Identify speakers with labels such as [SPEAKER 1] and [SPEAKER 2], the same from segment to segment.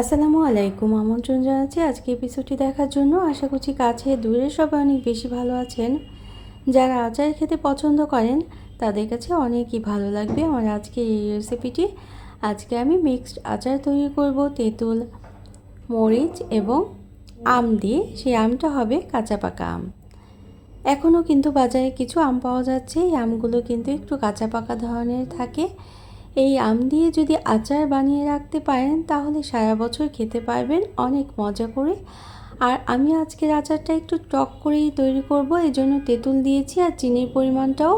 [SPEAKER 1] আসসালামু আলাইকুম, আমন্ত্রণ জানাচ্ছি আজকে এপিসোডটি দেখার জন্য। আশা করছি কাছে দূরে সবাই অনেক বেশি ভালো আছেন। যারা আচার খেতে পছন্দ করেন, তাদের কাছে অনেকই ভালো লাগবে আমার আজকে এই রেসিপিটি আজকে আমি মিক্সড আচার তৈরি করব তেঁতুল, মরিচ এবং আম দিয়ে। সেই আমটা হবে কাঁচা পাকা আম। এখনও কিন্তু বাজারে কিছু আম পাওয়া যাচ্ছে। এই আমগুলো কিন্তু একটু কাঁচা পাকা ধরনের থাকে। এই আম দিয়ে যদি আচার বানিয়ে রাখতে পারেন, তাহলে সারা বছর খেতে পারবেন, অনেক মজা করে। আর আমি আজকের আচারটা একটু টক করেই তৈরি করব জন্য তেঁতুল দিয়েছি আর চিনির পরিমাণটাও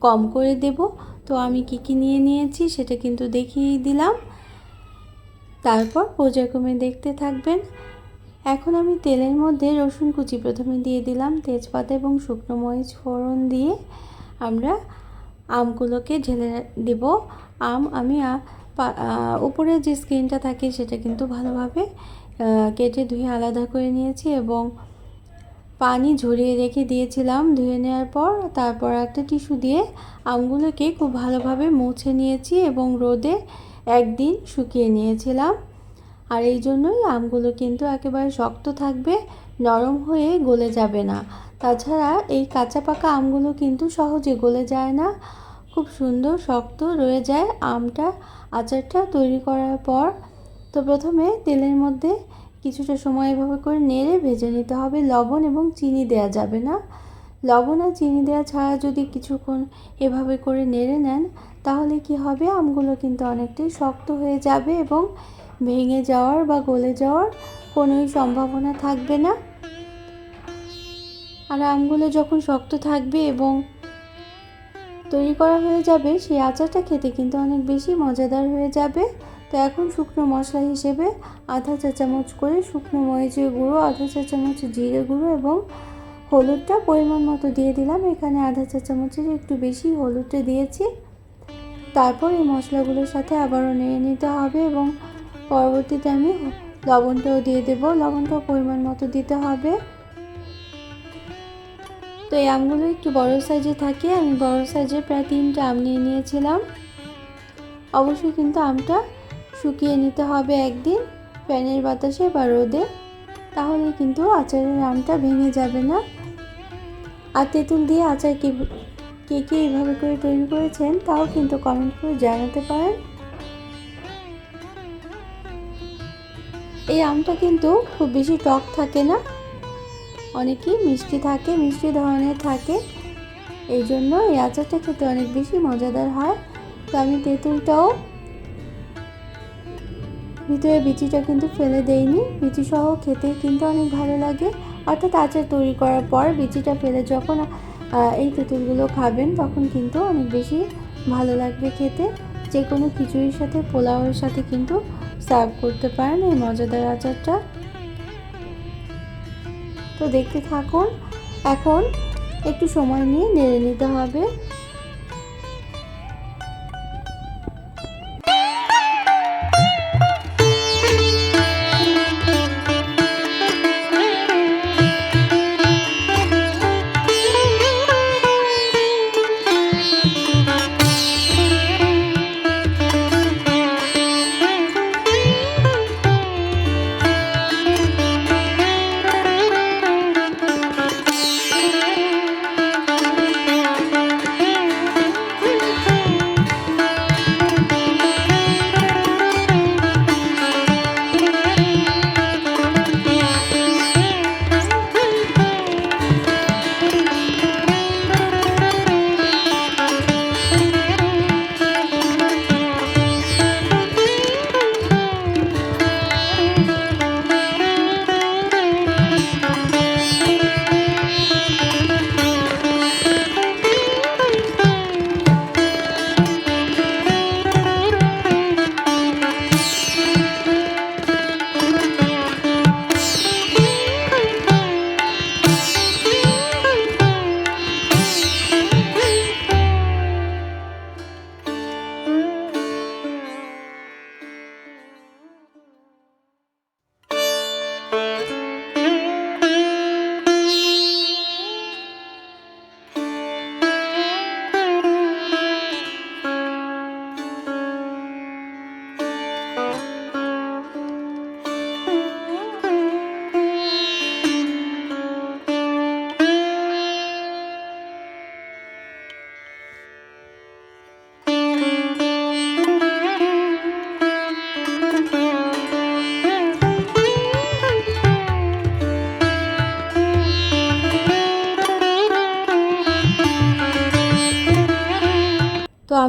[SPEAKER 1] কম করে দেব। তো আমি কি কি নিয়ে নিয়েছি সেটা কিন্তু দেখিয়ে দিলাম। তারপর পর্যায়ক্রমে দেখতে থাকবেন। এখন আমি তেলের মধ্যে রসুন কুচি প্রথমে দিয়ে দিলাম, তেজপাতা এবং শুকনো মরিচ ফোড়ন দিয়ে আমরা আমগুলোকে ঢেলে দেব। আম আমি উপরে যে স্কিনটা থাকে সেটা কিন্তু ভালোভাবে কেটে ধুয়ে আলাদা করে নিয়েছি এবং পানি ঝরিয়ে রেখে দিয়েছিলাম ধুয়ে নেওয়ার পর। তারপর একটা টিস্যু দিয়ে আমগুলোকে খুব ভালোভাবে মুছে নিয়েছি এবং রোদে একদিন শুকিয়ে নিয়েছিলাম। আর এই জন্যই আমগুলো কিন্তু একেবারে শক্ত থাকবে, নরম হয়ে গলে যাবে না। তাছাড়া এই কাঁচা পাকা আমগুলো কিন্তু সহজে গলে যায় না। খুব সুন্দর, শক্ত রয়ে যায় আমটা। আচারটা তৈরি করার পর তো প্রথমে তেলের মধ্যে কিছুটা সময় এভাবে করে নেড়ে ভেজে নিতে হবে। লবণ এবং চিনি দেওয়া যাবে না। লবণ আর চিনি দেওয়া ছাড়া যদি কিছুক্ষণ এভাবে করে নেড়ে নেন, তাহলে কি হবে? আমগুলো কিন্তু অনেকটাই শক্ত হয়ে যাবে এবং ভেঙে যাওয়ার বা গলে যাওয়ার কোনোই সম্ভাবনা থাকবে না। আর আমগুলো যখন শক্ত থাকবে এবং তৈরি করা হয়ে যাবে, সেই আচারটা খেতে কিন্তু অনেক বেশি মজাদার হয়ে যাবে। তো এখন শুকনো মশলা হিসেবে আধা চা চামচ করে শুকনো মরিচের গুঁড়ো, আধা চা চামচ জিরে গুঁড়ো এবং হলুদটা পরিমাণ মতো দিয়ে দিলাম। এখানে আধা চা চামচের একটু বেশি হলুদটা দিয়েছি। তারপর এই মশলাগুলোর সাথে আবারও নেড়ে নিতে হবে এবং পরবর্তীতে আমি লবণটাও দিয়ে দেবো। লবণটাও পরিমাণ মতো দিতে হবে। তো এই আমগুলো একটু বড় সাইজে থাকে। আমি বড় সাইজে প্রায় তিনটা আম নিয়ে নিয়েছিলাম। অবশ্যই কিন্তু আমটা শুকিয়ে নিতে হবে একদিন ফ্যানের বাতাসে বা রোদে। তাহলে কিন্তু আচারের আমটা ভেঙে যাবে না। আর তেঁতুল দিয়ে আচার কে কে কে এইভাবে করে তৈরি করেছেন তাও কিন্তু কমেন্ট করে জানাতে পারেন। এই আমটা কিন্তু খুব বেশি টক থাকে না। অনেকই মিষ্টি থাকে, মিষ্টি ধরনের থাকে। এই জন্য এই আচারটা খেতে অনেক বেশি মজাদার হয়। তো আমি তেঁতুলটাও ভিতরে বিচিটা কিন্তু ফেলে দেইনি। বিচি সহ খেতে কিন্তু অনেক ভালো লাগে। অর্থাৎ আচার তৈরি করার পর বিচিটা ফেলে যখন এই তেঁতুলগুলো খাবেন, তখন কিন্তু অনেক বেশি ভালো লাগবে খেতে। যে কোনো খিচুড়ির সাথে, পোলাওয়ের সাথে কিন্তু সার্ভ করতে পারেন এই মজাদার আচারটা। তো দেখতে থাকুন এখন একটু সময় নিয়ে নেড়ে নিতে হবে।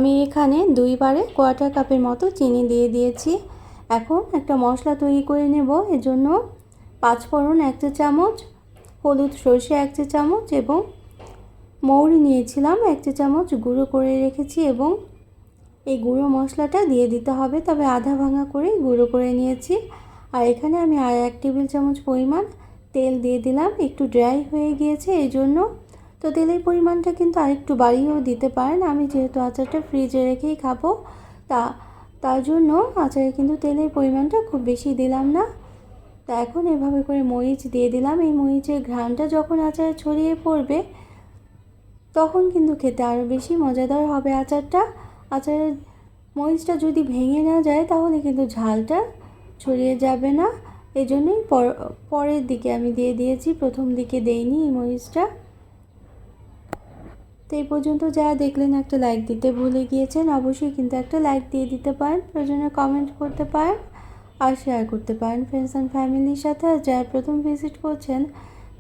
[SPEAKER 1] আমি এখানে দুইবারে কোয়ার্টার কাপের মতো চিনি দিয়ে দিয়েছি। এখন একটা মশলা তৈরি করে নেব। এজন্য পাঁচফোড়ন এক চা চামচ, হলুদ সর্ষে, এক চা চামচ এবং মৌরি নিয়েছিলাম। এক চা চামচ গুঁড়ো করে রেখেছি এবং এই গুঁড়ো মশলাটা দিয়ে দিতে হবে। তবে আধা ভাঙা করে গুঁড়ো করে নিয়েছি। আর এখানে আমি আর এক টেবিল চামচ পরিমাণ তেল দিয়ে দিলাম। একটু ড্রাই হয়ে গিয়েছে। এই জন্য তো তেলের পরিমাণটা কিন্তু আরেকটু বাড়িয়েও দিতে পারেন। আমি যেহেতু আচারটা ফ্রিজে রেখেই খাব, তা, তার জন্য আচারে কিন্তু তেলের পরিমাণটা খুব বেশি দিলাম না। তা এখন এভাবে করে মরিচ দিয়ে দিলাম। এই মরিচের ঘ্রাণটা যখন আচারে ছড়িয়ে পড়বে, তখন কিন্তু খেতে আরও বেশি মজাদার হবে আচারটা। আচারের মরিচটা যদি ভেঙে না যায়, তাহলে কিন্তু ঝালটা ছড়িয়ে যাবে না। এই জন্যই পরের দিকে আমি দিয়ে দিয়েছি। প্রথম দিকে দেইনি এই মরিচটা। তো এই পর্যন্ত যারা দেখলেন একটা লাইক দিতে ভুলে গিয়েছেন, অবশ্যই কিন্তু একটা লাইক দিয়ে দিতে পারেন। প্রয়োজনে কমেন্ট করতে পারেন আর শেয়ার করতে পারেন ফ্রেন্ডস অ্যান্ড ফ্যামিলির সাথে। আর যারা প্রথম ভিজিট করছেন,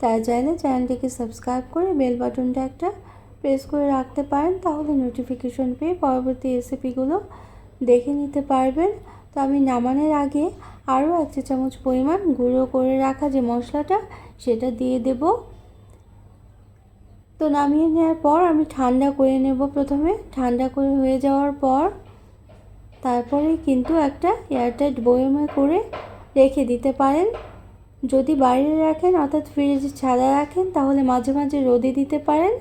[SPEAKER 1] তারা চাইলে চ্যানেলটিকে সাবস্ক্রাইব করে বেল বাটনটা একটা প্রেস করে রাখতে পারেন, তাহলে নোটিফিকেশন পেয়ে পরবর্তী রেসিপিগুলো দেখে নিতে পারবেন। তো আমি নামানোর আগে আরও এক চামচ পরিমাণ গুঁড়ো করে রাখা যে মশলাটা, সেটা দিয়ে দেব। তো নামিয়ে নেওয়ার পর আমি ঠান্ডা করে নেব প্রথমে। ঠান্ডা করে হয়ে যাওয়ার পর তারপরে কিন্তু একটা এয়ারটাইট বয়মে করে রেখে দিতে পারেন। যদি বাইরে রাখেন, অর্থাৎ ফ্রিজে ছাড়া রাখেন, তাহলে মাঝে মাঝে রোদে দিতে পারেন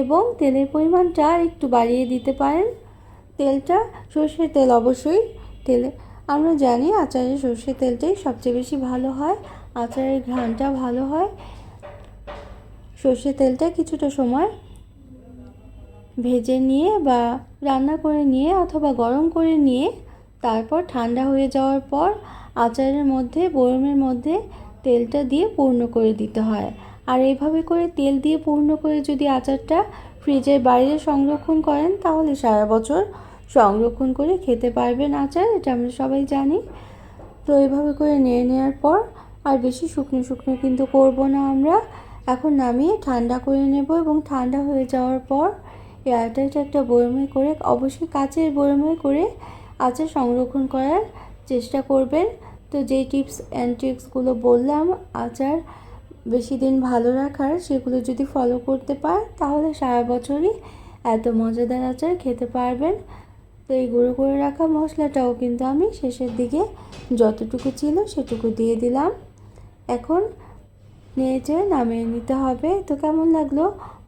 [SPEAKER 1] এবং তেলের পরিমাণটা একটু বাড়িয়ে দিতে পারেন। তেলটা সর্ষের তেল অবশ্যই। তেলে, আমরা জানি আচারের সর্ষের তেলটাই সবচেয়ে বেশি ভালো হয়, আচারের ঘ্রাণটা ভালো হয়। সর্ষের তেলটা কিছুটা সময় ভেজে নিয়ে বা রান্না করে নিয়ে অথবা গরম করে নিয়ে তারপর ঠান্ডা হয়ে যাওয়ার পর আচারের মধ্যে বরমের মধ্যে তেলটা দিয়ে পূর্ণ করে দিতে হয়। আর এইভাবে করে তেল দিয়ে পূর্ণ করে যদি আচারটা ফ্রিজের বাইরে সংরক্ষণ করেন, তাহলে সারা বছর সংরক্ষণ করে খেতে পারবেন আচার, এটা আমরা সবাই জানি। তো এইভাবে করে নিয়ে নেওয়ার পর আর বেশি শুকনো শুকনো কিন্তু করব না আমরা। এখন নামিয়ে ঠান্ডা করে নেব এবং ঠান্ডা হয়ে যাওয়ার পর এয়ারটাইট একটা বয়মে করে, অবশ্যই কাচের বয়মে করে আচার সংরক্ষণ করার চেষ্টা করবেন। তো যেই টিপস অ্যান্ড ট্রিক্সগুলো বললাম, আচার বেশি দিন ভালো রাখার সেগুলো যদি ফলো করতে পারেন তাহলে সারা বছরই এত মজাদার আচার খেতে পারবেন। তো এই গুঁড়ো করে রাখা মশলাটাও কিন্তু আমি শেষের দিকে যতটুকু ছিল সেটুকু দিয়ে দিলাম। এখন নেড়ে নামিয়ে নিতে হবে। তো কেমন লাগল?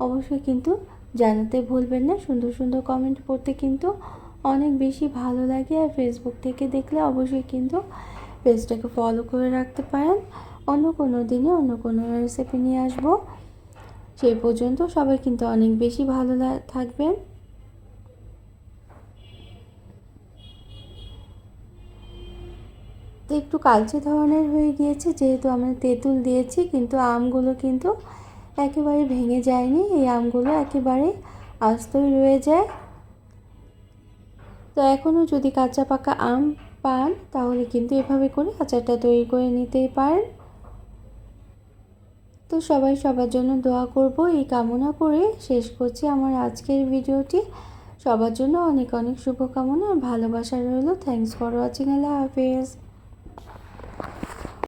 [SPEAKER 1] অবশ্যই কিন্তু জানাতে ভুলবেন না। সুন্দর সুন্দর কমেন্ট পড়তে কিন্তু অনেক বেশি ভালো লাগে। আর ফেসবুক থেকে দেখলে অবশ্যই কিন্তু পেজটাকে ফলো করে রাখতে পারেন। অন্য কোনো দিনে অন্য কোনো রেসিপি নিয়ে আসব। সেই পর্যন্ত সবাই কিন্তু অনেক বেশি ভালো থাকবেন। তো একটু কালচে ধরনের হয়ে গিয়েছে, যেহেতু আমরা তেঁতুল দিয়েছি, কিন্তু আমগুলো কিন্তু একেবারে ভেঙে যায়নি। এই আমগুলো একেবারে আস্তই রয়ে যায়। তো এখনও যদি কাঁচা পাকা আম পান, তাহলে কিন্তু এভাবে করে আচারটা তৈরি করে নিতেই পারেন। তো সবাই সবার জন্য দোয়া করব, এই কামনা করে শেষ করছি আমার আজকের ভিডিওটি। সবার জন্য অনেক অনেক শুভকামনা আর ভালোবাসা রইল। থ্যাংকস ফর ওয়াচিং আল্লাহ হাফেজ।